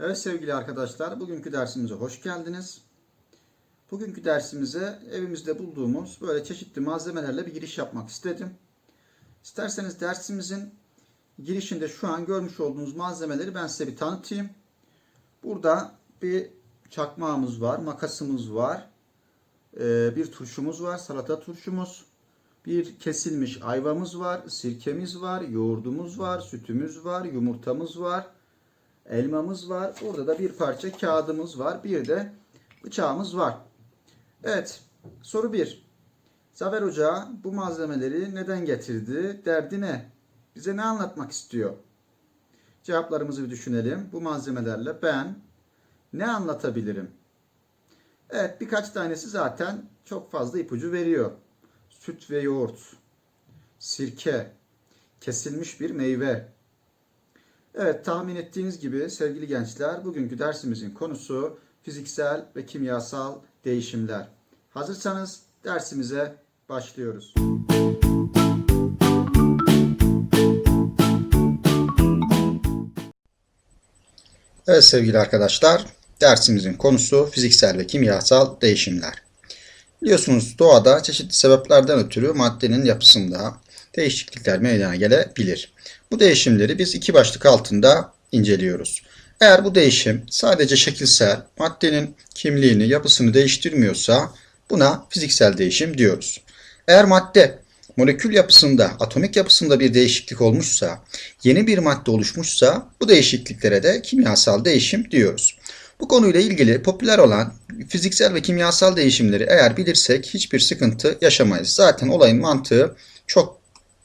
Evet sevgili arkadaşlar, bugünkü dersimize hoş geldiniz. Bugünkü dersimize evimizde bulduğumuz böyle çeşitli malzemelerle bir giriş yapmak istedim. İsterseniz dersimizin girişinde şu an görmüş olduğunuz malzemeleri ben size bir tanıtayım. Burada bir çakmağımız var, makasımız var, ee, bir turşumuz var, salata turşumuz, bir kesilmiş ayvamız var, sirkemiz var, yoğurdumuz var, sütümüz var, yumurtamız var, elmamız var. Burada da bir parça kağıdımız var. Bir de bıçağımız var. Evet. Soru 1. Zafer Hoca bu malzemeleri neden getirdi? Derdi ne? Bize ne anlatmak istiyor? Cevaplarımızı bir düşünelim. Bu malzemelerle ben ne anlatabilirim? Evet birkaç tanesi zaten çok fazla ipucu veriyor. Süt ve yoğurt, sirke, kesilmiş bir meyve, Evet tahmin ettiğiniz gibi sevgili gençler bugünkü dersimizin konusu fiziksel ve kimyasal değişimler. Hazırsanız dersimize başlıyoruz. Evet sevgili arkadaşlar dersimizin konusu fiziksel ve kimyasal değişimler. Biliyorsunuz doğada çeşitli sebeplerden ötürü maddenin yapısında değişiklikler meydana gelebilir. Bu değişimleri biz iki başlık altında inceliyoruz. Eğer bu değişim sadece şekilsel, maddenin kimliğini, yapısını değiştirmiyorsa buna fiziksel değişim diyoruz. Eğer madde molekül yapısında, atomik yapısında bir değişiklik olmuşsa, yeni bir madde oluşmuşsa bu değişikliklere de kimyasal değişim diyoruz. Bu konuyla ilgili popüler olan fiziksel ve kimyasal değişimleri eğer bilirsek hiçbir sıkıntı yaşamayız. Zaten olayın mantığı çok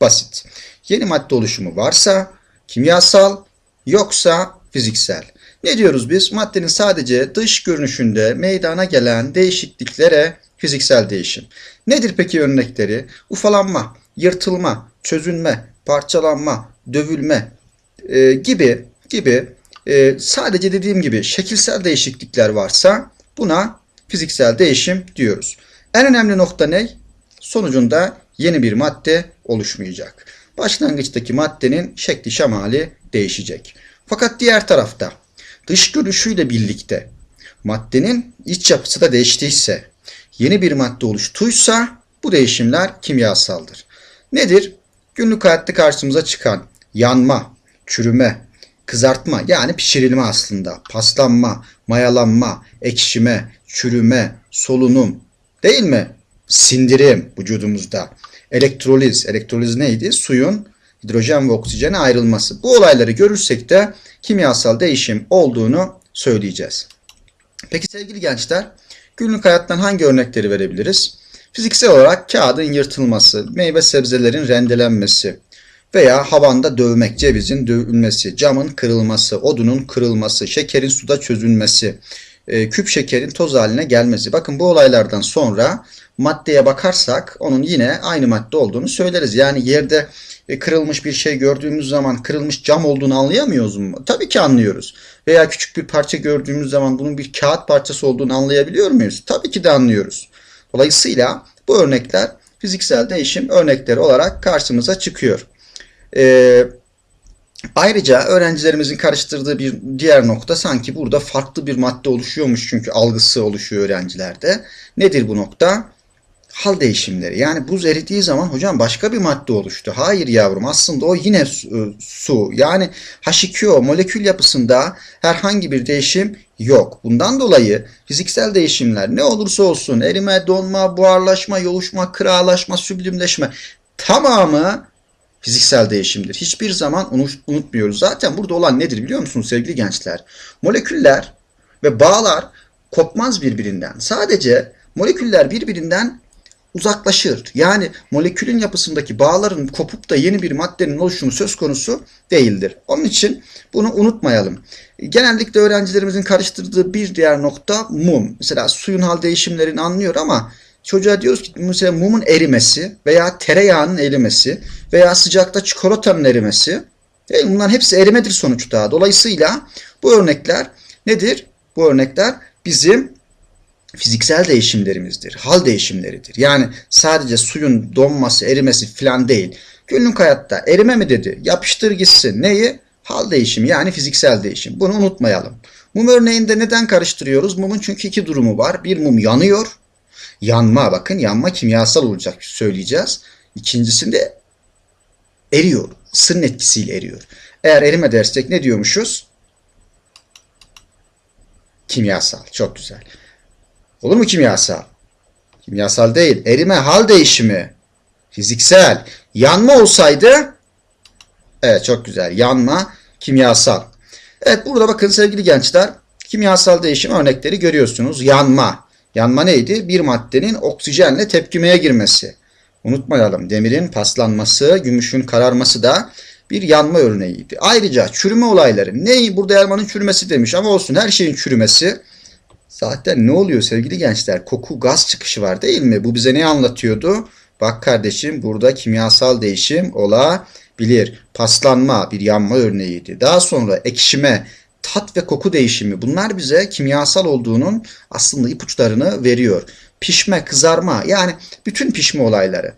basit. Yeni madde oluşumu varsa kimyasal yoksa fiziksel. Ne diyoruz biz? Maddenin sadece dış görünüşünde meydana gelen değişikliklere fiziksel değişim. Nedir peki örnekleri? Ufalanma, yırtılma, çözünme, parçalanma, dövülme e, gibi gibi e, sadece dediğim gibi şekilsel değişiklikler varsa buna fiziksel değişim diyoruz. En önemli nokta ne? Sonucunda yeni bir madde oluşmayacak. Başlangıçtaki maddenin şekli şemali değişecek. Fakat diğer tarafta dış görünüşüyle birlikte maddenin iç yapısı da değiştiyse, yeni bir madde oluştuysa bu değişimler kimyasaldır. Nedir? Günlük hayatta karşımıza çıkan yanma, çürüme, kızartma yani pişirilme aslında, paslanma, mayalanma, ekşime, çürüme, solunum değil mi? Sindirim vücudumuzda. Elektroliz, elektroliz neydi? Suyun hidrojen ve oksijene ayrılması. Bu olayları görürsek de kimyasal değişim olduğunu söyleyeceğiz. Peki sevgili gençler, günlük hayattan hangi örnekleri verebiliriz? Fiziksel olarak kağıdın yırtılması, meyve sebzelerin rendelenmesi veya havanda dövmek, cevizin dövülmesi, camın kırılması, odunun kırılması, şekerin suda çözülmesi, e, küp şekerin toz haline gelmesi. Bakın bu olaylardan sonra maddeye bakarsak onun yine aynı madde olduğunu söyleriz. Yani yerde e, kırılmış bir şey gördüğümüz zaman kırılmış cam olduğunu anlayamıyoruz mu? Tabii ki anlıyoruz. Veya küçük bir parça gördüğümüz zaman bunun bir kağıt parçası olduğunu anlayabiliyor muyuz? Tabii ki de anlıyoruz. Dolayısıyla bu örnekler fiziksel değişim örnekleri olarak karşımıza çıkıyor. Ee, ayrıca öğrencilerimizin karıştırdığı bir diğer nokta sanki burada farklı bir madde oluşuyormuş çünkü algısı oluşuyor öğrencilerde. Nedir bu nokta? hal değişimleri. Yani buz eridiği zaman hocam başka bir madde oluştu. Hayır yavrum aslında o yine su. Yani H2O molekül yapısında herhangi bir değişim yok. Bundan dolayı fiziksel değişimler ne olursa olsun erime, donma, buharlaşma, yoğuşma, kıralaşma, süblimleşme tamamı fiziksel değişimdir. Hiçbir zaman unutmuyoruz. Zaten burada olan nedir biliyor musunuz sevgili gençler? Moleküller ve bağlar kopmaz birbirinden. Sadece moleküller birbirinden uzaklaşır. Yani molekülün yapısındaki bağların kopup da yeni bir maddenin oluşumu söz konusu değildir. Onun için bunu unutmayalım. Genellikle öğrencilerimizin karıştırdığı bir diğer nokta mum. Mesela suyun hal değişimlerini anlıyor ama çocuğa diyoruz ki mesela mumun erimesi veya tereyağının erimesi veya sıcakta çikolatanın erimesi. Yani bunların hepsi erimedir sonuçta. Dolayısıyla bu örnekler nedir? Bu örnekler bizim fiziksel değişimlerimizdir, hal değişimleridir. Yani sadece suyun donması, erimesi falan değil. Günlük hayatta erime mi dedi? Yapıştır gitsin. Neyi? Hal değişimi yani fiziksel değişim. Bunu unutmayalım. Mum örneğinde neden karıştırıyoruz? Mumun çünkü iki durumu var. Bir mum yanıyor. Yanma bakın yanma kimyasal olacak söyleyeceğiz. İkincisinde eriyor. Isının etkisiyle eriyor. Eğer erime dersek ne diyormuşuz? Kimyasal. Çok güzel. Olur mu kimyasal? Kimyasal değil. Erime hal değişimi. Fiziksel. Yanma olsaydı Evet çok güzel. Yanma kimyasal. Evet burada bakın sevgili gençler kimyasal değişim örnekleri görüyorsunuz. Yanma. Yanma neydi? Bir maddenin oksijenle tepkimeye girmesi. Unutmayalım demirin paslanması, gümüşün kararması da bir yanma örneğiydi. Ayrıca çürüme olayları. Ne? Burada elmanın çürümesi demiş ama olsun her şeyin çürümesi. Zaten ne oluyor sevgili gençler? Koku, gaz çıkışı var değil mi? Bu bize ne anlatıyordu? Bak kardeşim burada kimyasal değişim olabilir. Paslanma bir yanma örneğiydi. Daha sonra ekşime, tat ve koku değişimi bunlar bize kimyasal olduğunun aslında ipuçlarını veriyor. Pişme, kızarma yani bütün pişme olayları.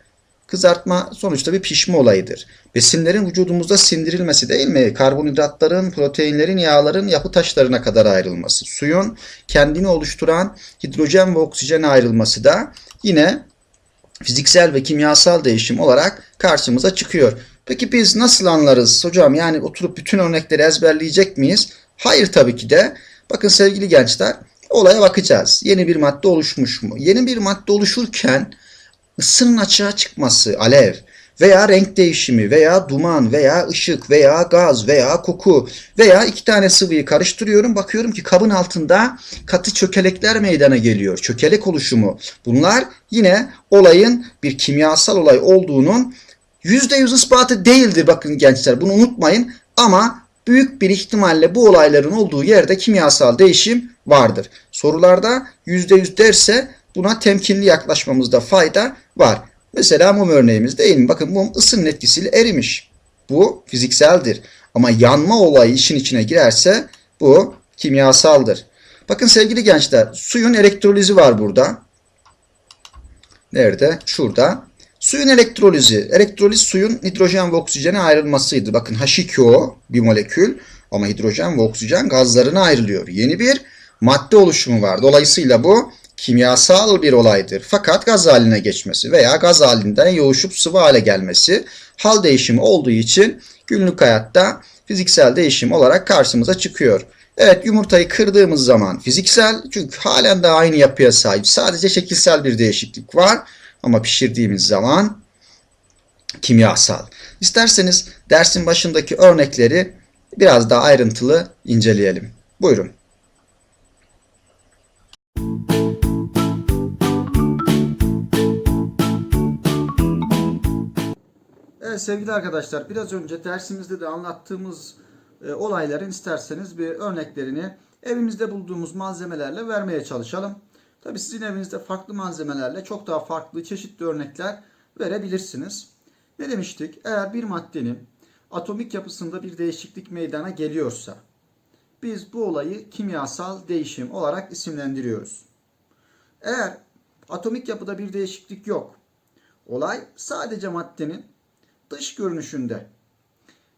Kızartma sonuçta bir pişme olayıdır. Besinlerin vücudumuzda sindirilmesi değil mi? Karbonhidratların, proteinlerin, yağların yapı taşlarına kadar ayrılması. Suyun kendini oluşturan hidrojen ve oksijen ayrılması da yine fiziksel ve kimyasal değişim olarak karşımıza çıkıyor. Peki biz nasıl anlarız hocam? Yani oturup bütün örnekleri ezberleyecek miyiz? Hayır tabii ki de. Bakın sevgili gençler olaya bakacağız. Yeni bir madde oluşmuş mu? Yeni bir madde oluşurken ısının açığa çıkması, alev veya renk değişimi veya duman veya ışık veya gaz veya koku veya iki tane sıvıyı karıştırıyorum. Bakıyorum ki kabın altında katı çökelekler meydana geliyor. Çökelek oluşumu. Bunlar yine olayın bir kimyasal olay olduğunun %100 ispatı değildir bakın gençler. Bunu unutmayın ama büyük bir ihtimalle bu olayların olduğu yerde kimyasal değişim vardır. Sorularda %100 derse buna temkinli yaklaşmamızda fayda var. Mesela mum örneğimiz değil mi? Bakın mum ısının etkisiyle erimiş. Bu fizikseldir. Ama yanma olayı işin içine girerse bu kimyasaldır. Bakın sevgili gençler suyun elektrolizi var burada. Nerede? Şurada. Suyun elektrolizi. Elektroliz suyun hidrojen ve oksijene ayrılmasıydı. Bakın H2O bir molekül ama hidrojen ve oksijen gazlarına ayrılıyor. Yeni bir madde oluşumu var. Dolayısıyla bu kimyasal bir olaydır. Fakat gaz haline geçmesi veya gaz halinden yoğuşup sıvı hale gelmesi hal değişimi olduğu için günlük hayatta fiziksel değişim olarak karşımıza çıkıyor. Evet yumurtayı kırdığımız zaman fiziksel çünkü halen de aynı yapıya sahip. Sadece şekilsel bir değişiklik var ama pişirdiğimiz zaman kimyasal. İsterseniz dersin başındaki örnekleri biraz daha ayrıntılı inceleyelim. Buyurun. Evet sevgili arkadaşlar biraz önce dersimizde de anlattığımız e, olayların isterseniz bir örneklerini evimizde bulduğumuz malzemelerle vermeye çalışalım. Tabi sizin evinizde farklı malzemelerle çok daha farklı çeşitli örnekler verebilirsiniz. Ne demiştik? Eğer bir maddenin atomik yapısında bir değişiklik meydana geliyorsa biz bu olayı kimyasal değişim olarak isimlendiriyoruz. Eğer atomik yapıda bir değişiklik yok, olay sadece maddenin dış görünüşünde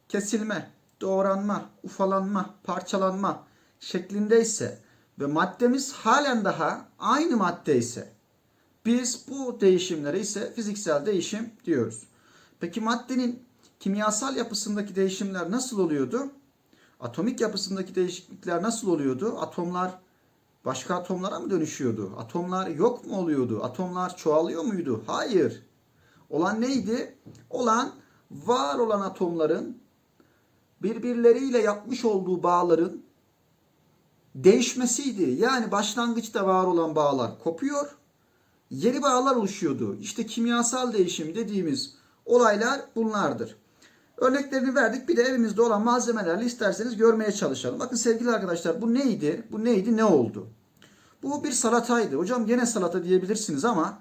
kesilme, doğranma, ufalanma, parçalanma şeklindeyse ve maddemiz halen daha aynı madde ise biz bu değişimlere ise fiziksel değişim diyoruz. Peki maddenin kimyasal yapısındaki değişimler nasıl oluyordu? Atomik yapısındaki değişiklikler nasıl oluyordu? Atomlar başka atomlara mı dönüşüyordu? Atomlar yok mu oluyordu? Atomlar çoğalıyor muydu? Hayır. Olan neydi? Olan var olan atomların birbirleriyle yapmış olduğu bağların değişmesiydi. Yani başlangıçta var olan bağlar kopuyor, yeni bağlar oluşuyordu. İşte kimyasal değişim dediğimiz olaylar bunlardır. Örneklerini verdik. Bir de evimizde olan malzemelerle isterseniz görmeye çalışalım. Bakın sevgili arkadaşlar bu neydi? Bu neydi? Ne oldu? Bu bir salataydı. Hocam gene salata diyebilirsiniz ama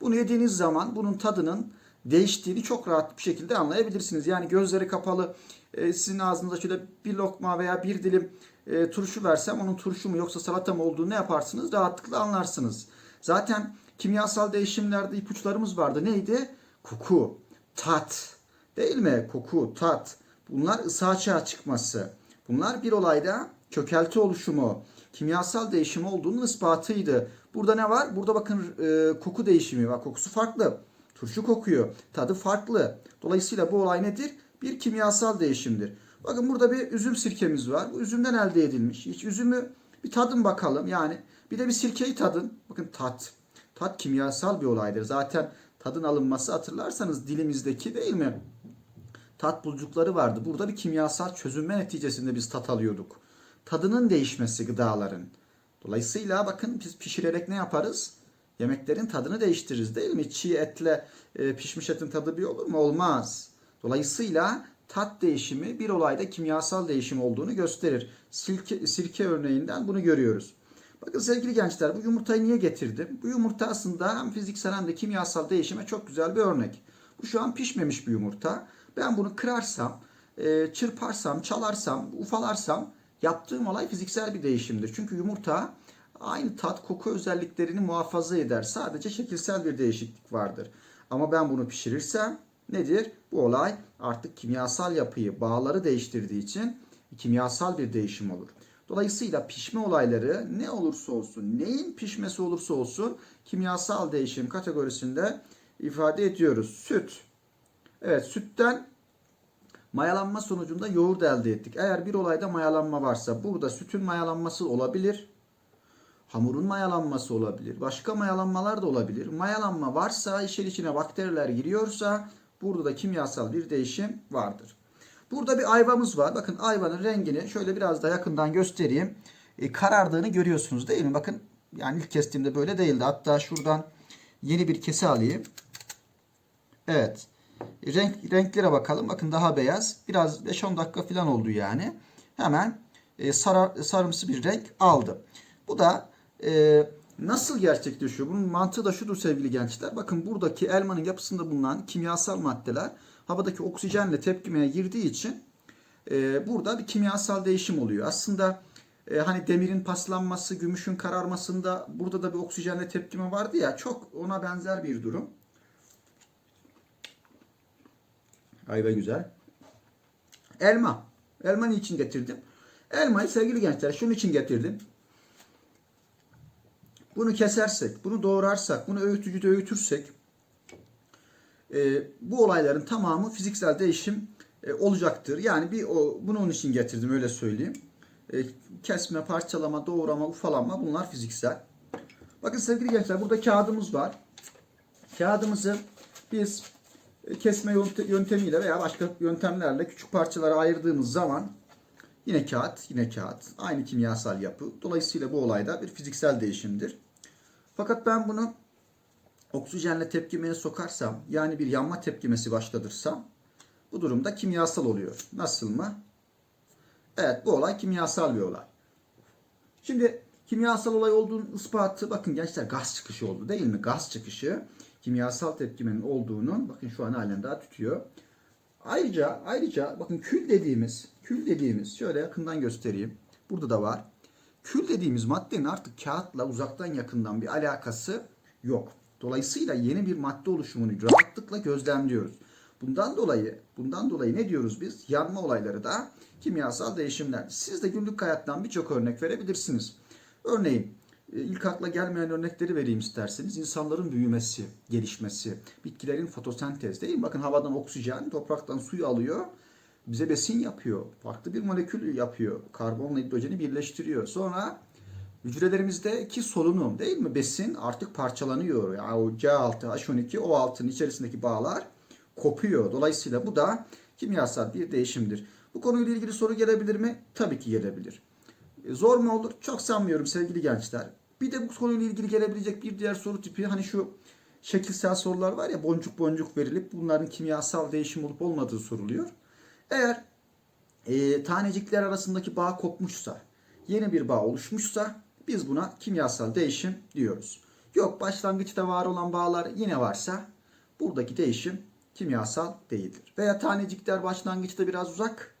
bunu yediğiniz zaman bunun tadının değiştiğini çok rahat bir şekilde anlayabilirsiniz. Yani gözleri kapalı e, sizin ağzınıza şöyle bir lokma veya bir dilim e, turşu versem onun turşu mu yoksa salata mı olduğunu ne yaparsınız? Rahatlıkla anlarsınız. Zaten kimyasal değişimlerde ipuçlarımız vardı. Neydi? Koku, tat değil mi? Koku, tat. Bunlar ısı açığa çıkması. Bunlar bir olayda çökelti oluşumu, kimyasal değişim olduğunun ispatıydı. Burada ne var? Burada bakın e, koku değişimi var. Kokusu farklı. Turşu kokuyor. Tadı farklı. Dolayısıyla bu olay nedir? Bir kimyasal değişimdir. Bakın burada bir üzüm sirkemiz var. Bu üzümden elde edilmiş. Hiç üzümü bir tadın bakalım. Yani bir de bir sirkeyi tadın. Bakın tat. Tat kimyasal bir olaydır. Zaten tadın alınması hatırlarsanız dilimizdeki değil mi? Tat bulcukları vardı. Burada bir kimyasal çözünme neticesinde biz tat alıyorduk. Tadının değişmesi gıdaların. Dolayısıyla bakın biz pişirerek ne yaparız? Yemeklerin tadını değiştiririz değil mi? Çiğ etle e, pişmiş etin tadı bir olur mu? Olmaz. Dolayısıyla tat değişimi bir olayda kimyasal değişim olduğunu gösterir. Sirke, sirke örneğinden bunu görüyoruz. Bakın sevgili gençler bu yumurtayı niye getirdim? Bu yumurta aslında hem fiziksel hem de kimyasal değişime çok güzel bir örnek. Bu şu an pişmemiş bir yumurta. Ben bunu kırarsam, e, çırparsam, çalarsam, ufalarsam yaptığım olay fiziksel bir değişimdir. Çünkü yumurta aynı tat, koku özelliklerini muhafaza eder. Sadece şekilsel bir değişiklik vardır. Ama ben bunu pişirirsem nedir? Bu olay artık kimyasal yapıyı, bağları değiştirdiği için kimyasal bir değişim olur. Dolayısıyla pişme olayları ne olursa olsun, neyin pişmesi olursa olsun kimyasal değişim kategorisinde ifade ediyoruz. Süt. Evet sütten mayalanma sonucunda yoğurt elde ettik. Eğer bir olayda mayalanma varsa burada sütün mayalanması olabilir. Hamurun mayalanması olabilir. Başka mayalanmalar da olabilir. Mayalanma varsa işin içine bakteriler giriyorsa burada da kimyasal bir değişim vardır. Burada bir ayvamız var. Bakın ayvanın rengini şöyle biraz daha yakından göstereyim. E, karardığını görüyorsunuz değil mi? Bakın yani ilk kestiğimde böyle değildi. Hatta şuradan yeni bir kese alayım. Evet. Renk, renklere bakalım. Bakın daha beyaz. Biraz 5-10 dakika falan oldu yani. Hemen e, sarar, sarımsı bir renk aldı. Bu da e, nasıl gerçekleşiyor? Bunun mantığı da şudur sevgili gençler. Bakın buradaki elmanın yapısında bulunan kimyasal maddeler havadaki oksijenle tepkimeye girdiği için e, burada bir kimyasal değişim oluyor. Aslında e, hani demirin paslanması, gümüşün kararmasında burada da bir oksijenle tepkime vardı ya çok ona benzer bir durum. Ayva güzel. Elma. Elma niçin getirdim? Elmayı sevgili gençler şunun için getirdim. Bunu kesersek, bunu doğrarsak, bunu öğütücüde öğütürsek e, bu olayların tamamı fiziksel değişim e, olacaktır. Yani bir o, bunu onun için getirdim öyle söyleyeyim. E, kesme, parçalama, doğrama, ufalama bunlar fiziksel. Bakın sevgili gençler burada kağıdımız var. Kağıdımızı biz e, kesme yöntemiyle veya başka yöntemlerle küçük parçalara ayırdığımız zaman yine kağıt, yine kağıt. Aynı kimyasal yapı. Dolayısıyla bu olayda bir fiziksel değişimdir. Fakat ben bunu oksijenle tepkimeye sokarsam yani bir yanma tepkimesi başlatırsam bu durumda kimyasal oluyor. Nasıl mı? Evet bu olay kimyasal bir olay. Şimdi kimyasal olay olduğunun ispatı bakın gençler gaz çıkışı oldu değil mi? Gaz çıkışı kimyasal tepkimenin olduğunun bakın şu an halen daha tutuyor. Ayrıca ayrıca bakın kül dediğimiz kül dediğimiz şöyle yakından göstereyim. Burada da var. Kül dediğimiz maddenin artık kağıtla uzaktan yakından bir alakası yok. Dolayısıyla yeni bir madde oluşumunu rahatlıkla gözlemliyoruz. Bundan dolayı bundan dolayı ne diyoruz biz? Yanma olayları da kimyasal değişimler. Siz de günlük hayattan birçok örnek verebilirsiniz. Örneğin e, ilk akla gelmeyen örnekleri vereyim isterseniz. İnsanların büyümesi, gelişmesi, bitkilerin fotosentez değil mi? Bakın havadan oksijen, topraktan suyu alıyor. Bize besin yapıyor. Farklı bir molekül yapıyor. Karbonla hidrojeni birleştiriyor. Sonra hücrelerimizde solunum değil mi? Besin artık parçalanıyor. Yani o C6, H12, O6'nın içerisindeki bağlar kopuyor. Dolayısıyla bu da kimyasal bir değişimdir. Bu konuyla ilgili soru gelebilir mi? Tabii ki gelebilir. E, zor mu olur? Çok sanmıyorum sevgili gençler. Bir de bu konuyla ilgili gelebilecek bir diğer soru tipi hani şu şekilsel sorular var ya boncuk boncuk verilip bunların kimyasal değişim olup olmadığı soruluyor. Eğer e, tanecikler arasındaki bağ kopmuşsa, yeni bir bağ oluşmuşsa biz buna kimyasal değişim diyoruz. Yok başlangıçta var olan bağlar yine varsa buradaki değişim kimyasal değildir. Veya tanecikler başlangıçta biraz uzak,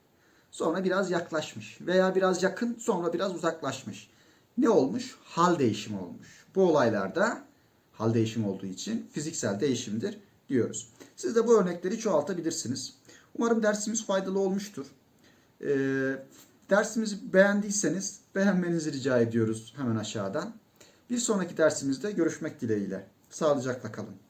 sonra biraz yaklaşmış veya biraz yakın, sonra biraz uzaklaşmış. Ne olmuş? Hal değişimi olmuş. Bu olaylarda hal değişimi olduğu için fiziksel değişimdir diyoruz. Siz de bu örnekleri çoğaltabilirsiniz. Umarım dersimiz faydalı olmuştur. Ee, dersimizi beğendiyseniz beğenmenizi rica ediyoruz hemen aşağıdan. Bir sonraki dersimizde görüşmek dileğiyle. Sağlıcakla kalın.